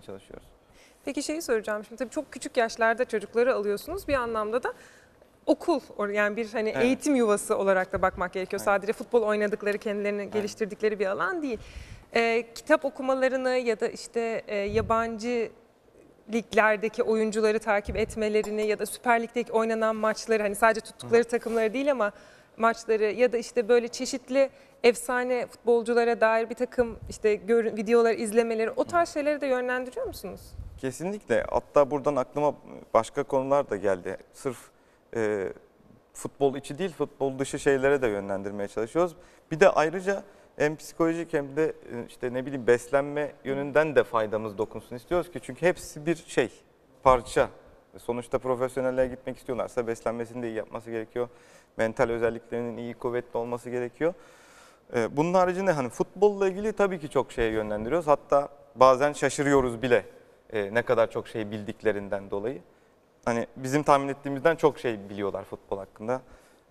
çalışıyoruz. Peki şeyi soracağım şimdi tabii çok küçük yaşlarda çocukları alıyorsunuz bir anlamda da okul yani bir hani Evet. eğitim yuvası olarak da bakmak gerekiyor. Evet. Sadece futbol oynadıkları kendilerini geliştirdikleri bir alan değil. Ee, kitap okumalarını ya da işte e, yabancı liglerdeki oyuncuları takip etmelerini ya da Süper Lig'deki oynanan maçları hani sadece tuttukları takımları değil ama maçları ya da işte böyle çeşitli efsane futbolculara dair bir takım işte gör- videolar izlemeleri o tarz şeyleri de yönlendiriyor musunuz? Kesinlikle. Hatta buradan aklıma başka konular da geldi. Sırf e, futbol içi değil, futbol dışı şeylere de yönlendirmeye çalışıyoruz. Bir de ayrıca hem psikolojik hem de e, işte ne bileyim beslenme yönünden de faydamız dokunsun istiyoruz ki çünkü hepsi bir şey, parça. Sonuçta profesyonelliğe gitmek istiyorlarsa beslenmesini de iyi yapması gerekiyor. Mental özelliklerinin iyi kuvvetli olması gerekiyor. Ee, Bunun haricinde hani futbolla ilgili tabii ki çok şeye yönlendiriyoruz. Hatta bazen şaşırıyoruz bile e, ne kadar çok şey bildiklerinden dolayı. Hani bizim tahmin ettiğimizden çok şey biliyorlar futbol hakkında.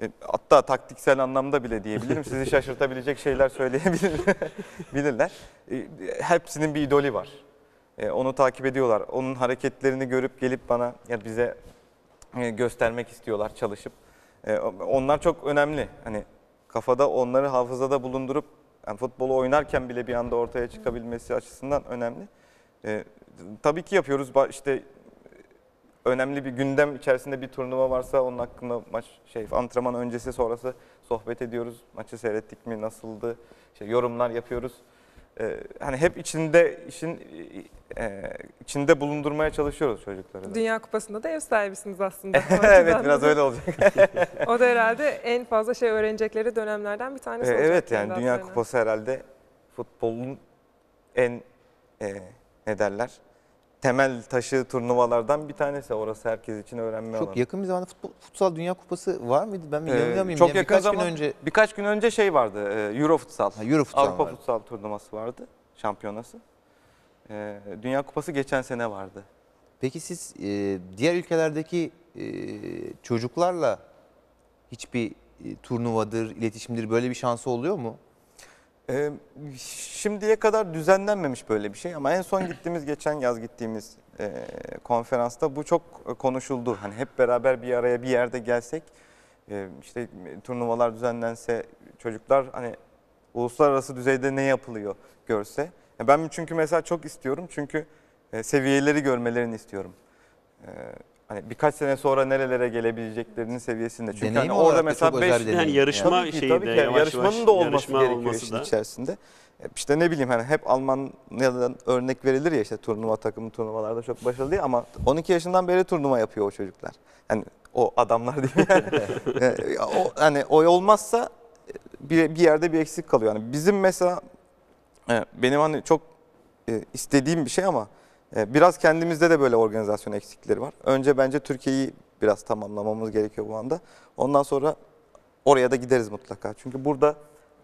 E, Hatta taktiksel anlamda bile diyebilirim. Sizi şaşırtabilecek şeyler söyleyebilirler. E, Hepsinin bir idolü var. E, Onu takip ediyorlar. Onun hareketlerini görüp gelip bana ya bize e, göstermek istiyorlar çalışıp. E, Onlar çok önemli. Hani kafada onları hafızada bulundurup yani futbolu oynarken bile bir anda ortaya çıkabilmesi açısından önemli. E, tabii ki yapıyoruz. İşte önemli bir gündem içerisinde bir turnuva varsa onun hakkında maç şey antrenman öncesi sonrası sohbet ediyoruz. Maçı seyrettik mi nasıldı? İşte yorumlar yapıyoruz. E, hani hep içinde işin e, içinde bulundurmaya çalışıyoruz çocukları. da. Dünya Kupası'nda da ev sahibisiniz aslında. Evet biraz öyle olacak. O da herhalde en fazla şey öğrenecekleri dönemlerden bir Ee, tanesi olacak. evet yani Dünya adlarına. Kupası herhalde futbolun en e, ne derler temel taşı turnuvalardan bir tanesi. Orası herkes için öğrenme Çok alanı. yakın bir zamanda futbol, futsal dünya kupası var mıydı? Ben mi Ee, yanılıyor muyum? çok Yani yakın birkaç zaman gün önce birkaç gün önce şey vardı. e, Euro futsal. ha, Euro futsal Avrupa vardı. futsal turnuvası vardı. Şampiyonası. Ee, Dünya Kupası geçen sene vardı. Peki siz e, diğer ülkelerdeki e, çocuklarla hiçbir e, turnuvadır, iletişimdir böyle bir şansı oluyor mu? Ee, şimdiye kadar düzenlenmemiş böyle bir şey ama en son gittiğimiz geçen yaz gittiğimiz e, konferansta bu çok konuşuldu. Hani hep beraber bir araya bir yerde gelsek e, işte turnuvalar düzenlense çocuklar hani uluslararası düzeyde ne yapılıyor görse. E, Ben çünkü mesela çok istiyorum çünkü e, seviyeleri görmelerini istiyorum. E, Hani birkaç sene sonra nerelere gelebileceklerinin seviyesinde. Çünkü Deneyim hani olarak orada da mesela çok beş- özel bir deneyim. Yani yarışma Tabii ki, şeyinde tabii ki. yavaş yarışmanın yavaş da olması yarışma gerekiyor olması işin da. içerisinde. E, İşte ne bileyim hani hep Almanya'dan örnek verilir ya işte turnuva takımı turnuvalarda çok başarılı değil ama 12 yaşından beri turnuva yapıyor o çocuklar. Yani o adamlar değil yani. E, o, hani o olmazsa bir, bir yerde bir eksik kalıyor. Yani bizim mesela e, benim hani çok e, istediğim bir şey ama e, biraz kendimizde de böyle organizasyon eksikleri var. Önce bence Türkiye'yi biraz tamamlamamız gerekiyor bu anda. Ondan sonra oraya da gideriz mutlaka. Çünkü burada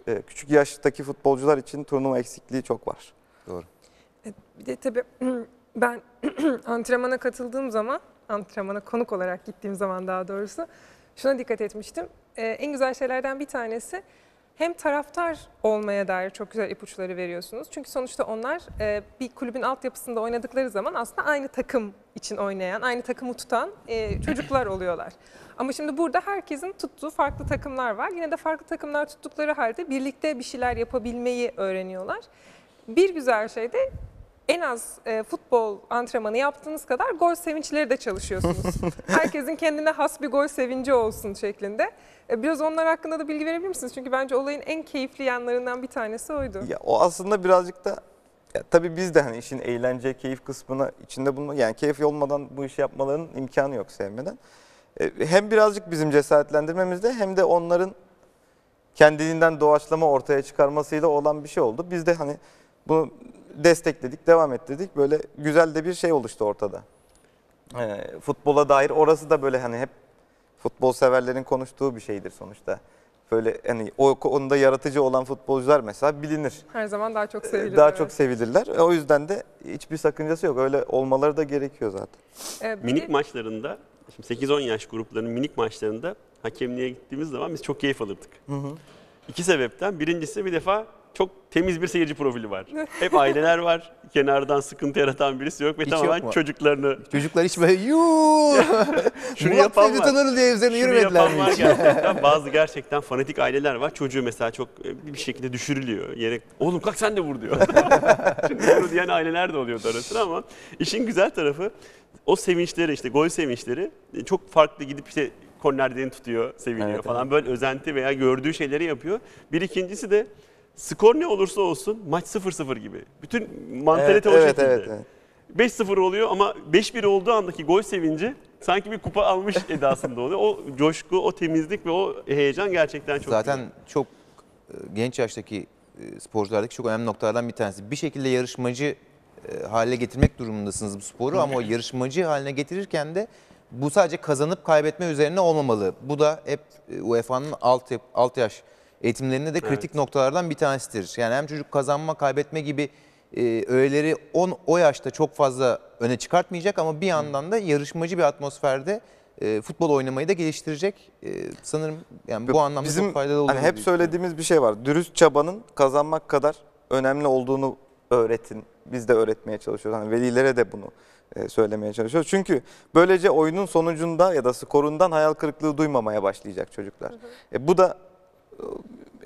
e, küçük yaştaki futbolcular için turnuva eksikliği çok var. Doğru. Bir de tabii ben antrenmana katıldığım zaman, antrenmana konuk olarak gittiğim zaman daha doğrusu şuna dikkat etmiştim. Ee, en güzel şeylerden bir tanesi hem taraftar olmaya dair çok güzel ipuçları veriyorsunuz. Çünkü sonuçta onlar e, bir kulübün altyapısında oynadıkları zaman aslında aynı takım için oynayan, aynı takımı tutan e, çocuklar oluyorlar. Ama şimdi burada herkesin tuttuğu farklı takımlar var. Yine de farklı takımlar tuttukları halde birlikte bir şeyler yapabilmeyi öğreniyorlar. Bir güzel şey de en az e, futbol antrenmanı yaptığınız kadar gol sevinçleri de çalışıyorsunuz. Herkesin kendine has bir gol sevinci olsun şeklinde. E, biraz onlar hakkında da bilgi verebilir misiniz? Çünkü bence olayın en keyifli yanlarından bir tanesi oydu. Ya o aslında birazcık da ya tabii biz de hani işin eğlence, keyif kısmını içinde bulma yani keyif olmadan bu işi yapmalarının imkanı yok sevmeden. E, Hem birazcık bizim cesaretlendirmemizde hem de onların kendiliğinden doğaçlama ortaya çıkarmasıyla olan bir şey oldu. Biz de hani bunu destekledik, devam ettirdik. Böyle güzel de bir şey oluştu ortada. E, futbola dair orası da böyle hani hep futbol severlerin konuştuğu bir şeydir sonuçta. Böyle hani o konuda yaratıcı olan futbolcular mesela bilinir. Her zaman daha çok sevilir. Daha evet. çok sevilirler. O yüzden de hiçbir sakıncası yok. Öyle olmaları da gerekiyor zaten. E, bir Minik maçlarında, şimdi 8-10 yaş gruplarının minik maçlarında hakemliğe gittiğimiz zaman biz çok keyif alırdık. İki sebepten. Birincisi bir defa çok temiz bir seyirci profili var. Hep aileler var. Kenardan sıkıntı yaratan birisi yok ve Hiç tamamen yok mu? çocuklarını Çocuklar hiç böyle yuuu Şunu Murat yapan Fevzi var. Tanır diye üzerine Şunu yürümediler yapan var hiç? gerçekten. Bazı gerçekten fanatik aileler var. Çocuğu mesela çok e, bir şekilde düşürülüyor. Yere oğlum kalk sen de vur diyor. Şimdi bunu diyen aileler de oluyordu arasında ama işin güzel tarafı o sevinçleri işte gol sevinçleri e, çok farklı gidip işte kornerlerini tutuyor, seviniyor Evet, falan. Böyle özenti veya gördüğü şeyleri yapıyor. Bir ikincisi de skor ne olursa olsun maç 0-0 gibi. Bütün mantalite o evet, şekilde. evet, evet. 5-0 oluyor ama 5-1 olduğu andaki gol sevinci sanki bir kupa almış edasında oluyor. O coşku, o temizlik ve o heyecan gerçekten çok Zaten güzel. çok e, genç yaştaki e, sporculardaki çok önemli noktalardan bir tanesi. Bir şekilde yarışmacı e, hale getirmek durumundasınız bu sporu ama o yarışmacı haline getirirken de bu sadece kazanıp kaybetme üzerine olmamalı. Bu da hep UEFA'nın alt, alt yaş eğitimlerinde de kritik Evet. noktalardan bir tanesidir. Yani hem çocuk kazanma, kaybetme gibi e, öğeleri on, o yaşta çok fazla öne çıkartmayacak ama bir yandan da yarışmacı bir atmosferde e, futbol oynamayı da geliştirecek. E, sanırım yani bu anlamda Bizim çok faydalı olur. hani hep söylediğimiz bir şey var. Dürüst çabanın kazanmak kadar önemli olduğunu öğretin. Biz de öğretmeye çalışıyoruz. Hani velilere de bunu e, söylemeye çalışıyoruz. Çünkü böylece oyunun sonucunda ya da skorundan hayal kırıklığı duymamaya başlayacak çocuklar. E, bu da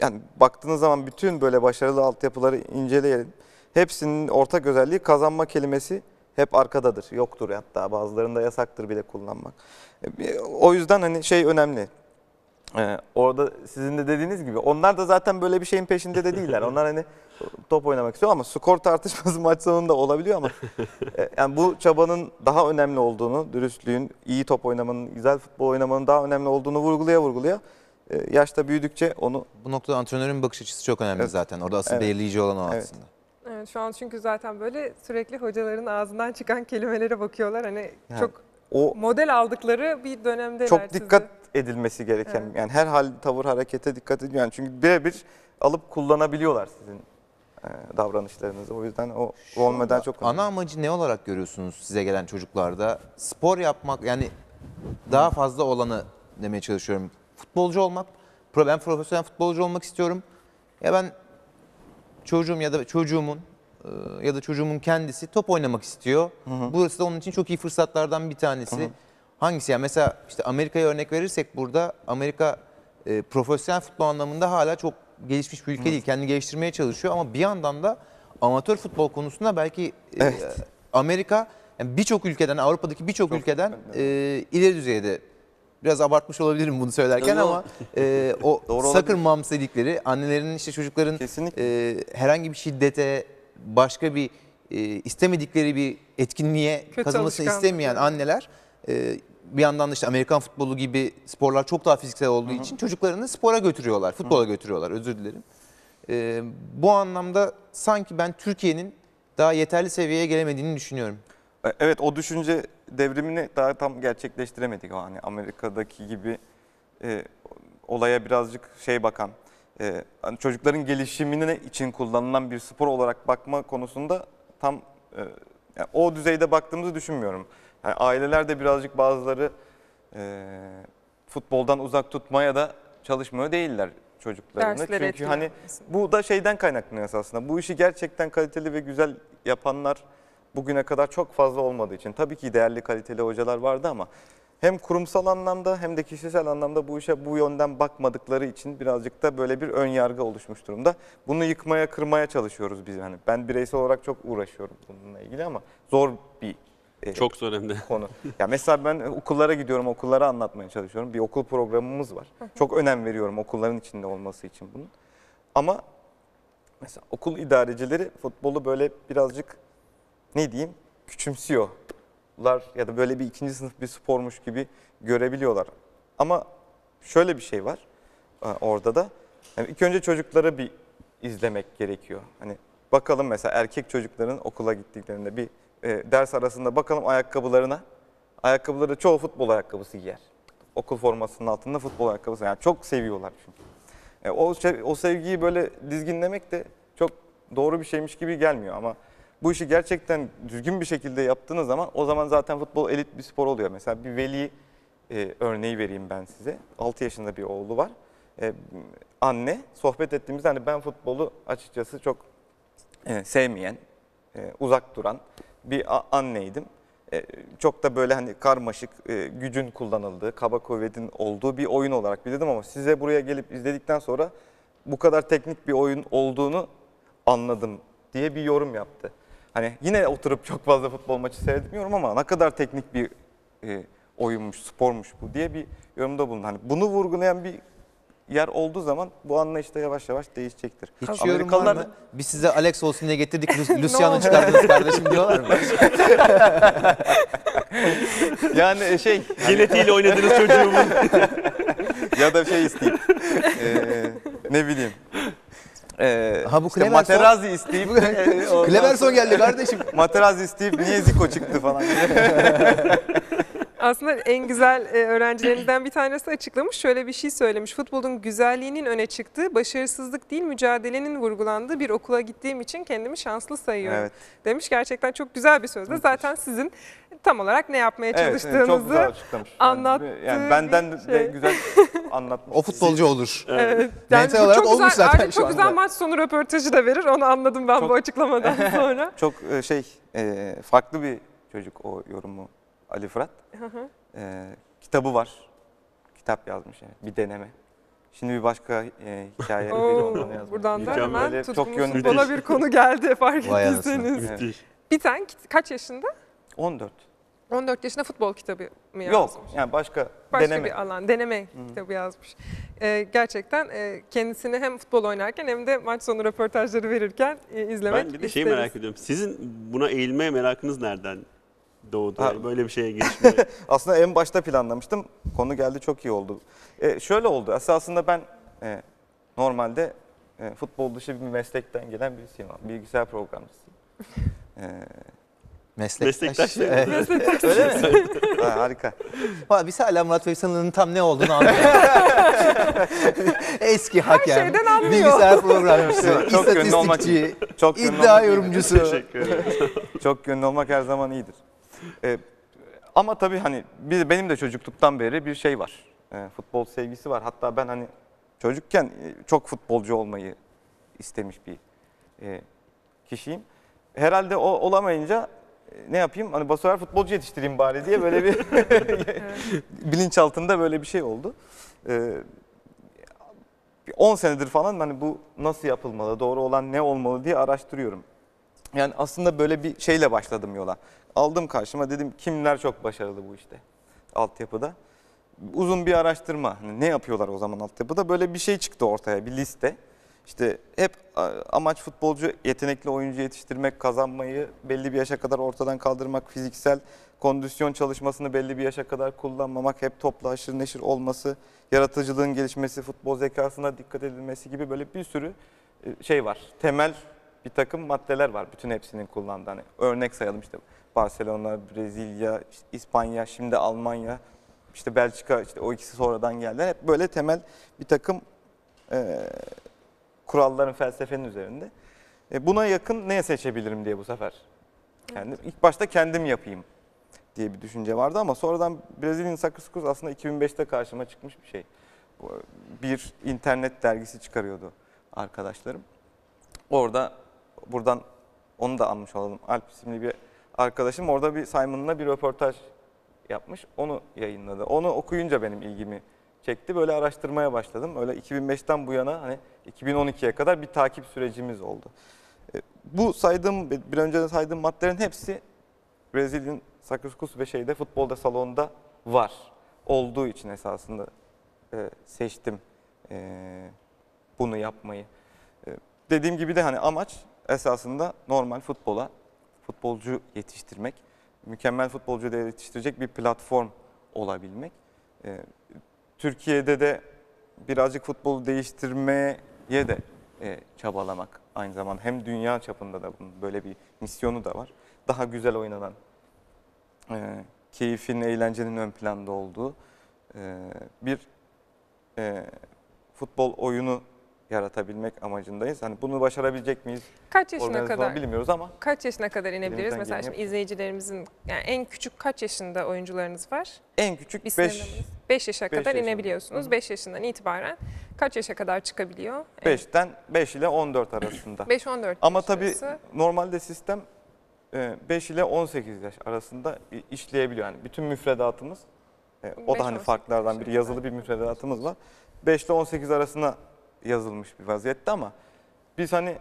yani baktığınız zaman bütün böyle başarılı altyapıları inceleyelim. Hepsinin ortak özelliği kazanma kelimesi hep arkadadır. Yoktur hatta bazılarında yasaktır bile kullanmak. E, O yüzden hani şey önemli. Ee, orada sizin de dediğiniz gibi onlar da zaten böyle bir şeyin peşinde de değiller. Onlar hani top oynamak istiyor ama skor tartışması maç sonunda olabiliyor ama e, yani bu çabanın daha önemli olduğunu, dürüstlüğün, iyi top oynamanın, güzel futbol oynamanın daha önemli olduğunu vurgulaya vurgulaya yaşta büyüdükçe onu Bu noktada antrenörün bakış açısı çok önemli Evet. zaten. Orada asıl Evet. belirleyici olan o Evet. aslında. Evet, şu an çünkü zaten böyle sürekli hocaların ağzından çıkan kelimelere bakıyorlar. Hani Yani çok o model aldıkları bir dönemdeler. çok sizi. dikkat edilmesi gereken Evet. yani her hal tavır harekete dikkat ediyor. Yani çünkü birebir alıp kullanabiliyorlar sizin e, davranışlarınızı. O yüzden o rol model çok önemli. Ana amacı ne olarak görüyorsunuz size gelen çocuklarda? Spor yapmak yani daha fazla olanı demeye çalışıyorum. Futbolcu olmak. Pro- Ben profesyonel futbolcu olmak istiyorum. Ya ben çocuğum ya da çocuğumun e, ya da çocuğumun kendisi top oynamak istiyor. Burası da onun için çok iyi fırsatlardan bir tanesi. Hangisi? Yani mesela işte Amerika'ya örnek verirsek burada Amerika e, profesyonel futbol anlamında hala çok gelişmiş bir ülke değil. Kendini geliştirmeye çalışıyor ama bir yandan da amatör futbol konusunda belki e, Evet. Amerika yani birçok ülkeden Avrupa'daki birçok Çok ülkeden e, ileri düzeyde biraz abartmış olabilirim bunu söylerken Yok, ama e, o Doğru soccer olabilir. moms dedikleri annelerin işte çocukların Kesinlikle. e, herhangi bir şiddete başka bir e, istemedikleri bir etkinliğe Kötü kazanmasını alışkanlık, istemeyen anneler e, bir yandan da işte Amerikan futbolu gibi sporlar çok daha fiziksel olduğu için çocuklarını spora götürüyorlar, futbola götürüyorlar özür dilerim. E, bu anlamda sanki ben Türkiye'nin daha yeterli seviyeye gelemediğini düşünüyorum. E, Evet o düşünce devrimini daha tam gerçekleştiremedik hani Amerika'daki gibi e, olaya birazcık şey bakan e, hani çocukların gelişimine için kullanılan bir spor olarak bakma konusunda tam e, yani o düzeyde baktığımızı düşünmüyorum. Yani aileler de birazcık bazıları e, futboldan uzak tutmaya da çalışmıyor değiller çocuklarını. Dersler Çünkü hani aslında. bu da şeyden kaynaklanıyor esasında. Bu işi gerçekten kaliteli ve güzel yapanlar bugüne kadar çok fazla olmadığı için. Tabii ki değerli kaliteli hocalar vardı ama hem kurumsal anlamda hem de kişisel anlamda bu işe bu yönden bakmadıkları için birazcık da böyle bir ön yargı oluşmuş durumda. Bunu yıkmaya, kırmaya çalışıyoruz biz. Yani ben bireysel olarak çok uğraşıyorum bununla ilgili ama zor bir e, Çok zor hem de. konu. Ya mesela ben okullara gidiyorum, okullara anlatmaya çalışıyorum. Bir okul programımız var. Çok önem veriyorum okulların içinde olması için bunun. Ama mesela okul idarecileri futbolu böyle birazcık ne diyeyim küçümsüyorlar ya da böyle bir ikinci sınıf bir spormuş gibi görebiliyorlar. Ama şöyle bir şey var e, orada da. Yani ilk önce çocukları bir izlemek gerekiyor. Hani bakalım mesela erkek çocukların okula gittiklerinde bir e, ders arasında bakalım ayakkabılarına. Ayakkabıları çoğu futbol ayakkabısı giyer. Okul formasının altında futbol ayakkabısı. Yani çok seviyorlar çünkü. E, o, o sevgiyi böyle dizginlemek de çok doğru bir şeymiş gibi gelmiyor ama bu işi gerçekten düzgün bir şekilde yaptığınız zaman o zaman zaten futbol elit bir spor oluyor. Mesela bir veli e, örneği vereyim ben size. 6 yaşında bir oğlu var. e, anne sohbet ettiğimizde hani ben futbolu açıkçası çok e, sevmeyen, e, uzak duran bir anneydim. E, çok da böyle hani karmaşık, e, gücün kullanıldığı, kaba kuvvetin olduğu bir oyun olarak bilirdim ama size buraya gelip izledikten sonra bu kadar teknik bir oyun olduğunu anladım diye bir yorum yaptı. Hani yine oturup çok fazla futbol maçı seyretmiyorum ama ne kadar teknik bir e, oyunmuş, spormuş bu diye bir yorumda bulundu. Hani bunu vurgulayan bir yer olduğu zaman bu anlayış da yavaş yavaş değişecektir. Hiç yorum var Amerikalılar mı? da- Biz size Alex olsun diye getirdik. Luciano çıkardınız kardeşim diyorlar mı? Yani e, şey Genetiğiyle oynadığınız çocuğumun. ya da şey isteyip e, ne bileyim. E, Ha, bu işte Cleverson- Materazzi isteyip e, Cleverson geldi kardeşim. Materazzi isteyip niye Zico çıktı falan. Aslında en güzel e, öğrencilerinden bir tanesi açıklamış. Şöyle bir şey söylemiş. Futbolun güzelliğinin öne çıktığı, başarısızlık değil mücadelenin vurgulandığı bir okula gittiğim için kendimi şanslı sayıyorum. evet. Demiş gerçekten çok güzel bir söz. de. Zaten sizin tam olarak ne yapmaya Evet, evet, çok çalıştığınızı anlattığı Yani benden bir de şey. güzel anlatmış. O futbolcu olur. Evet. Mental bu olarak çok olmuş güzel, zaten ayrıca şu çok güzel anda. maç sonu röportajı da verir. Onu anladım ben Çok- bu açıklamadan sonra. Çok e, şey e, farklı bir çocuk o yorumu Ali Fırat. Hı hı. E, kitabı var. Kitap yazmış yani bir deneme. Şimdi bir başka e, hikaye Oo, ondan yazmış. buradan da Mükemmel. hemen yönlü. futbola bir konu geldi fark Vay ettiyseniz. Tane kit- kaç yaşında? 14. 14 yaşında futbol kitabı mı yazmış? Yok yani başka, Başka deneme. bir alan, deneme kitabı yazmış. Ee, gerçekten e, kendisini hem futbol oynarken hem de maç sonu röportajları verirken e, izlemek Ben bir de şeyi merak ediyorum. Sizin buna eğilmeye merakınız nereden doğdu? Ha. Böyle bir şeye girişmeye. Aslında en başta planlamıştım. Konu geldi çok iyi oldu. E, şöyle oldu. Esasında ben e, normalde e, futbol dışı bir meslekten gelen birisiyim. Bilgisayar programcısıyım. E, Meslektaş. Meslektaş öyle mi? ha, harika. Valla Biz hala Murat Feysal'ın tam ne olduğunu anlıyoruz. Eski hakem, şeyden anlıyor. bilgisayar programcısı, Çok yönlü olmak- istatistikçi, Çok iddia yorumcusu. Teşekkür ederim. Çok yönlü olmak her zaman iyidir. E, ama tabii hani bir, benim de çocukluktan beri bir şey var. E, futbol sevgisi var. Hatta ben hani çocukken e, çok futbolcu olmayı istemiş bir e, kişiyim. Herhalde o olamayınca e, ne yapayım? Hani Basoyer futbolcu yetiştireyim bari diye böyle bir bilinçaltında böyle bir şey oldu. E, bir 10 senedir falan hani bu nasıl yapılmalı, doğru olan ne olmalı diye araştırıyorum. Yani aslında böyle bir şeyle başladım yola. Aldım karşıma dedim kimler çok başarılı bu işte altyapıda. Uzun bir araştırma. Hani ne yapıyorlar o zaman altyapıda? Böyle bir şey çıktı ortaya bir liste. İşte hep amaç futbolcu yetenekli oyuncu yetiştirmek, kazanmayı belli bir yaşa kadar ortadan kaldırmak, fiziksel kondisyon çalışmasını belli bir yaşa kadar kullanmamak, hep topla aşırı neşir olması, yaratıcılığın gelişmesi, futbol zekasına dikkat edilmesi gibi böyle bir sürü e, şey var. Temel bir takım maddeler var bütün hepsinin kullandığı. Hani örnek sayalım işte Barcelona, Brezilya, işte İspanya, şimdi Almanya, işte Belçika işte o ikisi sonradan geldiler. Hep böyle temel bir takım e, kuralların felsefenin üzerinde. E, buna yakın ne seçebilirim diye bu sefer. Kendim, ilk başta kendim yapayım diye bir düşünce vardı ama sonradan Soccer Schools aslında 2005'te karşıma çıkmış bir şey. Bir internet dergisi çıkarıyordu arkadaşlarım. Orada buradan onu da almış olalım. Alp isimli bir arkadaşım orada bir Simon'la bir röportaj yapmış. Onu yayınladı. Onu okuyunca benim ilgimi çekti. Böyle araştırmaya başladım. Öyle 2005'ten bu yana hani 2012'ye kadar bir takip sürecimiz oldu. E, Bu saydığım, bir önce de saydığım maddelerin hepsi Soccer Schools ve şeyde futbolda salonda var. Olduğu için esasında e, seçtim e, bunu yapmayı. Dediğim gibi de hani amaç esasında normal futbola futbolcu yetiştirmek. Mükemmel futbolcu yetiştirecek bir platform olabilmek. E, Türkiye'de de birazcık futbolu değiştirmeye de e, çabalamak aynı zamanda. Hem dünya çapında da bunun böyle bir misyonu da var. Daha güzel oynanan, e, keyfin, eğlencenin ön planda olduğu e, bir e, futbol oyunu yaratabilmek amacındayız. Hani bunu başarabilecek miyiz? Kaç yaşına kadar? bilmiyoruz ama Kaç yaşına kadar inebiliriz? Mesela şimdi izleyicilerimizin yani en küçük kaç yaşında oyuncularınız var? en küçük Bir 5 sınırlamayız. 5 yaşa Beş kadar yaşında. inebiliyorsunuz. Hı hı. 5 yaşından itibaren kaç yaşa kadar çıkabiliyor? 5'ten 5 ile 14 arasında. 5-14 Ama yaş tabii arası. normalde sistem e, 5 ile 18 yaş arasında işleyebiliyor. Yani bütün müfredatımız e, o da hani 5-18 farklardan biri yazılı bir müfredatımız var. 5 ile 18 arasına yazılmış bir vaziyette ama biz hani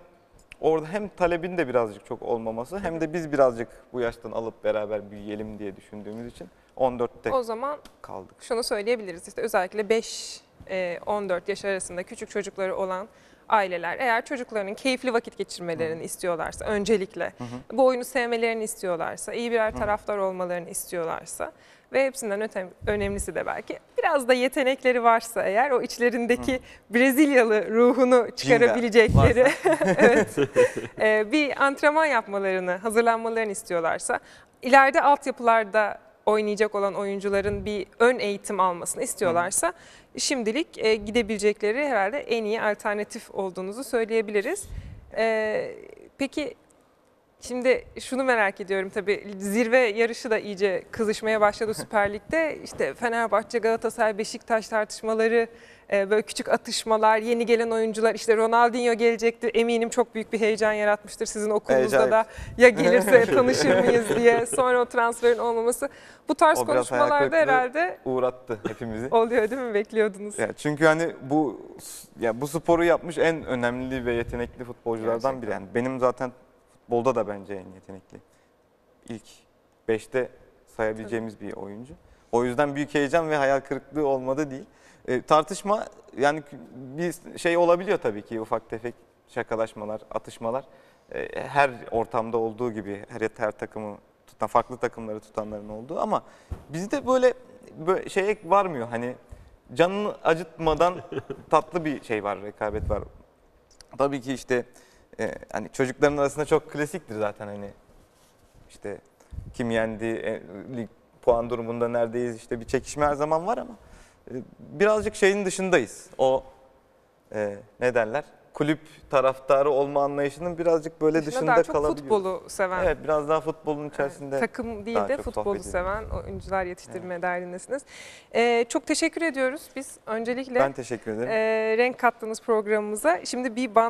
orada hem talebin de birazcık çok olmaması hem de biz birazcık bu yaştan alıp beraber büyüyelim diye düşündüğümüz için 14'te O zaman kaldık. şunu söyleyebiliriz. İşte özellikle 5-14 yaş arasında küçük çocukları olan aileler eğer çocuklarının keyifli vakit geçirmelerini istiyorlarsa öncelikle bu oyunu sevmelerini istiyorlarsa, iyi birer taraftar olmalarını istiyorlarsa ve hepsinden öte, önemlisi de belki biraz da yetenekleri varsa eğer o içlerindeki Brezilyalı ruhunu çıkarabilecekleri evet, e, bir antrenman yapmalarını, hazırlanmalarını istiyorlarsa ileride altyapılarda oynayacak olan oyuncuların bir ön eğitim almasını istiyorlarsa şimdilik e, gidebilecekleri herhalde en iyi alternatif olduğunuzu söyleyebiliriz. E, peki şimdi şunu merak ediyorum tabii zirve yarışı da iyice kızışmaya başladı Süper Lig'de. İşte Fenerbahçe, Galatasaray, Beşiktaş tartışmaları, e, böyle küçük atışmalar, yeni gelen oyuncular işte Ronaldinho gelecektir eminim çok büyük bir heyecan yaratmıştır sizin okulunuzda da ya gelirse tanışır mıyız diye sonra o transferin olmaması. Bu tarz O konuşmalarda herhalde Uğrattı hepimizi. oluyor değil mi bekliyordunuz? Ya çünkü hani bu ya bu sporu yapmış en önemli ve yetenekli futbolculardan biri. Yani benim zaten futbolda da bence en yetenekli. İlk 5'te sayabileceğimiz bir oyuncu. O yüzden büyük heyecan ve hayal kırıklığı olmadı değil. E, tartışma yani bir şey olabiliyor tabii ki ufak tefek şakalaşmalar, atışmalar. E, her ortamda olduğu gibi her her takımı tutan farklı takımları tutanların olduğu ama bizde böyle böyle şeye varmıyor hani canını acıtmadan tatlı bir şey var, rekabet var. Tabii ki işte e, hani çocukların arasında çok klasiktir zaten hani işte kim yendi, e, lig puan durumunda neredeyiz işte bir çekişme her zaman var ama birazcık şeyin dışındayız. O e, ne derler? Kulüp taraftarı olma anlayışının birazcık böyle Dışında dışında daha çok futbolu seven Evet biraz daha futbolun içerisinde. takım değil de futbolu seven oyuncular yetiştirme derdindesiniz. Ee, çok teşekkür ediyoruz biz öncelikle Ben teşekkür ederim. e, renk kattığınız programımıza. Şimdi bir band